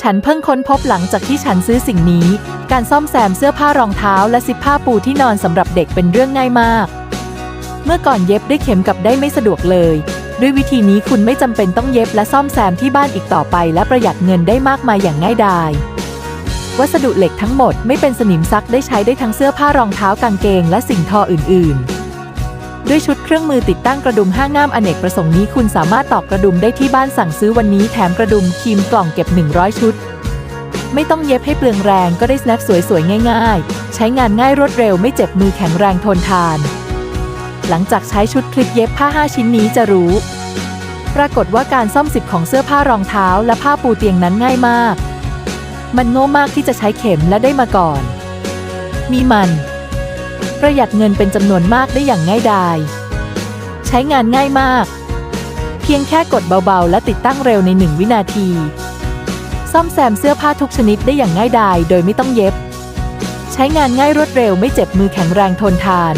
ฉันเพิ่งค้นพบหลังจากที่ฉันซื้อสิ่งนี้ การซ่อมแซมเสื้อผ้ารองเท้าและซิปผ้าปูที่นอนสำหรับเด็กเป็นเรื่องง่ายมาก เมื่อก่อนเย็บด้วยเข็มกับได้ไม่สะดวกเลย ด้วยวิธีนี้คุณไม่จำเป็นต้องเย็บและซ่อมแซมที่บ้านอีกต่อไป และประหยัดเงินได้มากมายอย่างง่ายดายวัสดุเหล็กทั้งหมดไม่เป็นสนิมซักได้ใช้ได้ทั้งเสื้อผ้ารองเท้ากางเกง และสิ่งทออื่น ๆ ด้วยชุดเครื่องมือติดตั้งกระดุมห้างง่ามอเนกประสงค์นี้คุณสามารถตอกกระดุมได้ที่บ้านสั่งซื้อวันนี้แถมกระดุมครีมกล่องเก็บ 100 ชุด ไม่ต้องเย็บให้เปลืองแรงก็ได้สแนปสวยๆ ง่าย ๆ ใช้งานง่ายรวดเร็วไม่เจ็บมือแข็งแรงทนทาน หลังจากใช้ชุดคลิปเย็บผ้า 5 ชิ้นนี้จะรู้ ปรากฏว่าการซ่อมสิบของเสื้อผ้ารองเท้าและผ้าปูเตียงนั้นง่ายมาก มันโง่มากที่จะใช้เข็มและได้มาก่อน มีมัน ประหยัดเงินเป็นจำนวนมากได้อย่างง่ายดาย ใช้งานง่ายมาก เพียงแค่กดเบาๆ และติดตั้งเร็วในหนึ่งวินาที ซ่อมแซมเสื้อผ้าทุกชนิดได้อย่างง่ายดายโดยไม่ต้องเย็บ ใช้งานง่ายรวดเร็วไม่เจ็บมือแข็งแรงทนทาน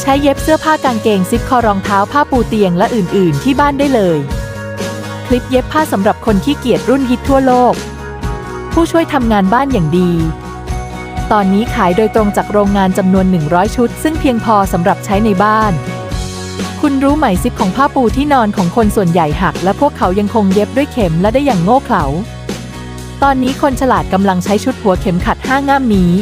ใช้เย็บเสื้อผ้ากางเกงซิปคอรองเท้าผ้าปูเตียงและอื่นๆ ที่บ้านได้เลย คลิปเย็บผ้าสำหรับคนขี้เกียจรุ่นฮิตทั่วโลก ผู้ช่วยทำงานบ้านอย่างดี ตอนนี้ขายโดยตรงจากโรงงานจำนวน 100 ชุด ซึ่งเพียงพอสำหรับใช้ในบ้าน คุณรู้ไหมซิปของผ้าปูที่นอนของคนส่วนใหญ่หัก และพวกเขายังคงเย็บด้วยเข็มและได้อย่างโง่เขลาตอนนี้คนฉลาดกำลังใช้ชุดหัวเข็มขัดห้าง่ามนี้